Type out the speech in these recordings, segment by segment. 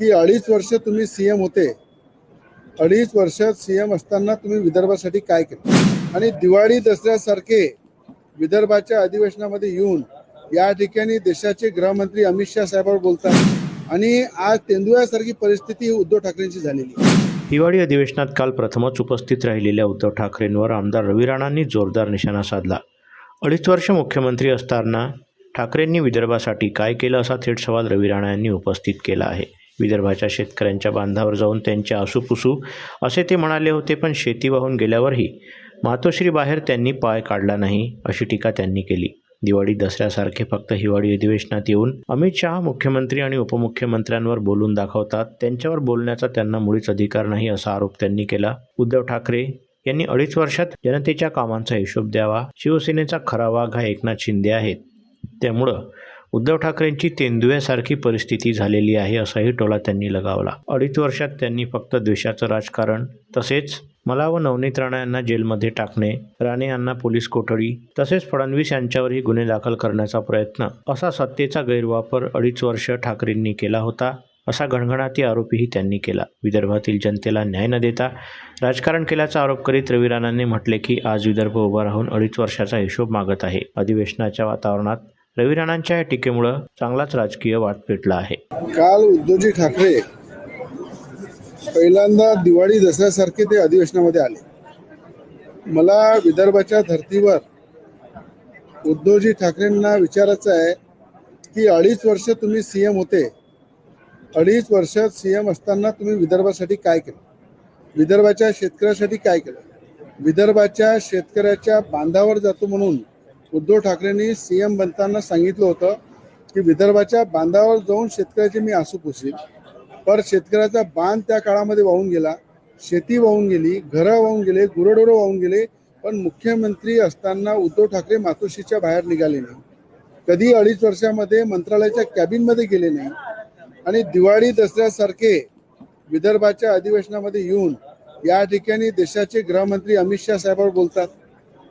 की अडीच वर्ष तुम्ही सीएम होते. अडीच वर्ष सीएम असताना तुम्ही विदर्भासाठी काय केलं? आणि दिवाळी दसऱ्यासारखे विदर्भाच्या अधिवेशनामध्ये येऊन या ठिकाणी देशाचे गृहमंत्री अमित शहा साहेबांवर बोलतात आणि आज तेंदुळ्यासारखी परिस्थिती उद्धव ठाकरेंची झालेली हिवाळी अधिवेशनात काल प्रथमच उपस्थित राहिलेल्या उद्धव ठाकरेंवर आमदार रवी राणांनी जोरदार निशाणा साधला. अडीच वर्ष मुख्यमंत्री असताना ठाकरेंनी विदर्भासाठी काय केलं असा थेट सवाल रवी राणा यांनी उपस्थित केला आहे. विदर्भाच्या शेतकऱ्यांच्या बांधावर जाऊन त्यांचे आसूपुसू असे ते म्हणाले होते पण शेती वाहून गेल्यावरही मातोश्री बाहेर त्यांनी पाय काढला नाही अशी टीका त्यांनी केली. दिवाळी दसऱ्यासारखे फक्त हिवाळी अधिवेशनात येऊन अमित शहा मुख्यमंत्री आणि उपमुख्यमंत्र्यांवर बोलून दाखवतात. त्यांच्यावर बोलण्याचा त्यांना मुळीच अधिकार नाही असा आरोप त्यांनी केला. उद्धव ठाकरे यांनी अडीच वर्षात जनतेच्या कामांचा हिशोब द्यावा शिवसेनेचा खरा वाघ हा एकनाथ शिंदे आहेत. त्यामुळं उद्धव ठाकरेंची तेंदुव्यासारखी परिस्थिती झालेली आहे असाही टोला त्यांनी लगावला. अडीच वर्षात त्यांनी फक्त द्वेषाचं राजकारण तसेच मला व नवनीत राणा यांना जेलमध्ये टाकणे राणे यांना पोलीस कोठडी तसेच फडणवीस यांच्यावरही गुन्हे दाखल करण्याचा प्रयत्न असा सत्तेचा गैरवापर अडीच वर्ष ठाकरेंनी केला होता असा घणघणाती आरोपही त्यांनी केला. विदर्भातील जनतेला न्याय न देता राजकारण केल्याचा आरोप करीत रवी राणांनी म्हटले की आज विदर्भ उभा राहून अडीच वर्षाचा हिशोब मागत आहे. अधिवेशनाच्या वातावरणात रवी राणांच्या या टीकेमुळं चांगलाच राजकीय वाट पेटला आहे. काल उद्धवजी ठाकरे पहिल्यांदा दिवाळी दसऱ्यासारखे ते अधिवेशनामध्ये आले. मला विदर्भाच्या धर्तीवर उद्धवजी ठाकरेंना विचारायचं आहे की अडीच वर्ष तुम्ही सी एम होते. अडीच वर्ष सीएम असताना तुम्ही विदर्भासाठी काय केलं? विदर्भाच्या शेतकऱ्यासाठी काय केलं? विदर्भाच्या शेतकऱ्याच्या बांधावर जातो म्हणून उद्धव ठाकरेंनी सीएम बनताना सांगितलं होतं की विदर्भाच्या बांधावर जाऊन शेतकऱ्याचे मी आसू पुसेल. पर शेतकऱ्याचा बांध त्या काळामध्ये वाहून गेला. शेती वाहून गेली घरं वाहून गेले गुरडोरं वाहून गेले पण मुख्यमंत्री असताना उद्धव ठाकरे मातोश्रीच्या बाहेर निघाले नाही. कधी अडीच वर्षामध्ये मंत्रालयाच्या कॅबिनमध्ये गेले नाही. आणि दिवाळी दसऱ्यासारखे विदर्भाच्या अधिवेशनामध्ये येऊन या ठिकाणी देशाचे गृहमंत्री अमित शाह साहेबांवर बोलतात.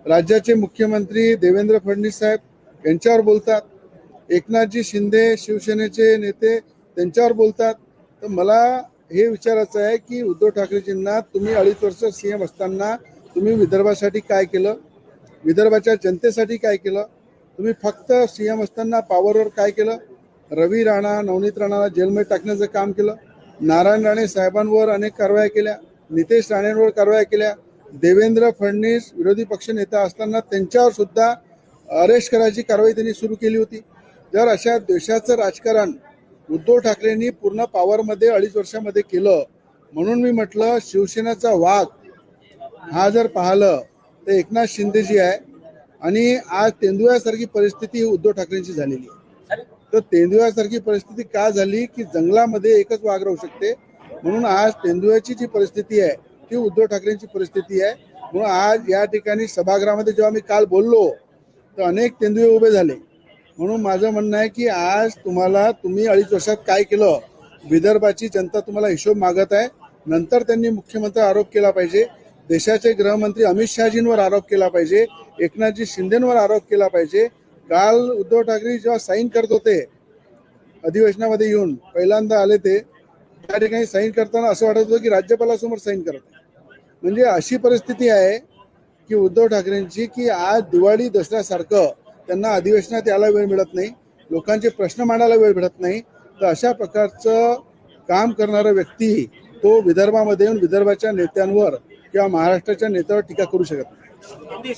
राज्याचे मुख्यमंत्री देवेंद्र फडणवीस साहेब यांच्यावर बोलतात. एकनाथजी शिंदे शिवसेनेचे नेते त्यांच्यावर बोलतात. तर मला हे विचारायचं आहे की उद्धव ठाकरेजींना तुम्ही अडीच वर्ष सीएम असताना तुम्ही विदर्भासाठी काय केलं? विदर्भाच्या जनतेसाठी काय केलं? तुम्ही फक्त सीएम असताना पॉवरवर काय केलं? रवी राणा नवनीत राणाला जेलमध्ये टाकण्याचं काम केलं? नारायण राणे साहेबांवर अनेक कारवाया केल्या. नितेश राणेंवर कारवाया केल्या. देवेंद्र फडणवीस विरोधी पक्षनेता असताना त्यांच्यावर सुद्धा अरेस्ट करायची कारवाई त्यांनी सुरू केली होती. जर अशा देशाचं राजकारण उद्धव ठाकरेंनी पूर्ण पॉवरमध्ये अडीच वर्षामध्ये केलं म्हणून मी म्हटलं शिवसेनेचा वाघ हा जर पाहिलं तर एकनाथ शिंदेजी आहे आणि आज तेंदुळ्यासारखी परिस्थिती ही उद्धव ठाकरेंची झालेली आहे. तर तेंदुळ्यासारखी परिस्थिती का झाली? की जंगलामध्ये एकच वाघ राहू शकते. म्हणून आज तेंदुळ्याची जी परिस्थिती आहे ती उद्धव ठाकरेंची परिस्थिती आहे. म्हणून आज या ठिकाणी सभागृहामध्ये जेव्हा मी काल बोललो तर अनेक तेंदुळे उभे झाले. म्हणून माझं म्हणणं आहे की आज तुम्हाला तुम्ही अडीच वर्षात काय केलं विदर्भाची जनता तुम्हाला हिशोब मागत आहे. नंतर त्यांनी मुख्यमंत्री आरोप केला पाहिजे. देशाचे गृहमंत्री अमित शहाजींवर आरोप केला पाहिजे. एकनाथजी शिंदेवर आरोप केला पाहिजे. काल उद्धव ठाकरे जेव्हा साईन करत होते अधिवेशनामध्ये येऊन पहिल्यांदा आले ते त्या ठिकाणी साईन करताना असं वाटत होतं की राज्यपालासमोर साईन करत म्हणजे अशी परिस्थिती आहे की उद्धव ठाकरेंची की आज दिवाळी दसऱ्यासारखं त्यांना अधिवेशनात यायला वेळ मिळत नाही लोकांचे प्रश्न मांडायला वेळ मिळत नाही तर अशा प्रकारचं काम करणारा व्यक्ती तो विदर्भामध्ये येऊन विदर्भाच्या नेत्यांवर किंवा महाराष्ट्राच्या नेत्यावर टीका करू शकत नाही.